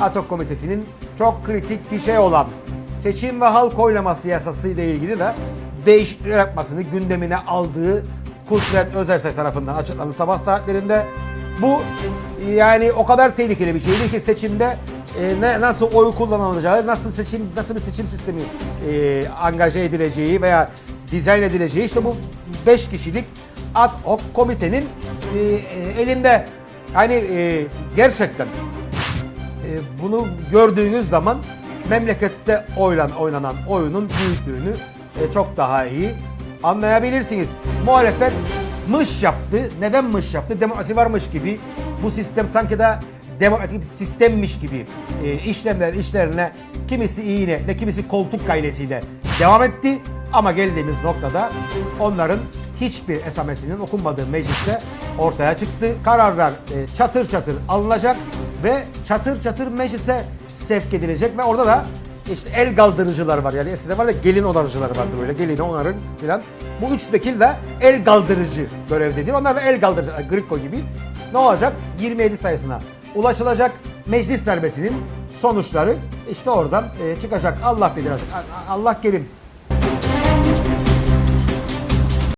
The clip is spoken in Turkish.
Atok Komitesi'nin çok kritik bir şey olan seçim ve halk oylaması yasası ile ilgili de değişiklikler yapmasını gündemine aldığı Kudret Özerses tarafından açıklandı sabah saatlerinde. Bu yani o kadar tehlikeli bir şeydi ki seçimde e, ne, nasıl oy kullanılacağı, nasıl seçim nasıl bir seçim sistemi e, angaje edileceği veya dizayn edileceği işte bu 5 kişilik ad hoc komitenin e, e, elinde. Yani e, gerçekten e, bunu gördüğünüz zaman memlekette oylan, oynanan oyunun büyüklüğünü e, çok daha iyi anlayabilirsiniz. Muhalefet mış yaptı. Neden mış yaptı? Demokrasi varmış gibi. Bu sistem sanki de demokratik bir sistemmiş gibi e, işlemler işlerine kimisi iyi niyetle, kimisi koltuk gailesiyle devam etti. Ama geldiğimiz noktada onların hiçbir esamesinin okunmadığı mecliste ortaya çıktı. Kararlar e, çatır çatır alınacak ve çatır çatır meclise sevk edilecek ve orada da işte el kaldırıcılar var. Yani eskiden var da gelin onarıcıları vardı böyle. Gelini onarın filan. Bu üç vekil de el kaldırıcı görevdedir. Onlar da el kaldırıcı, Griko gibi. Ne olacak? 27 sayısına ulaşılacak. Meclis darbesinin sonuçları işte oradan e, çıkacak. Allah bilir artık. Allah kerim.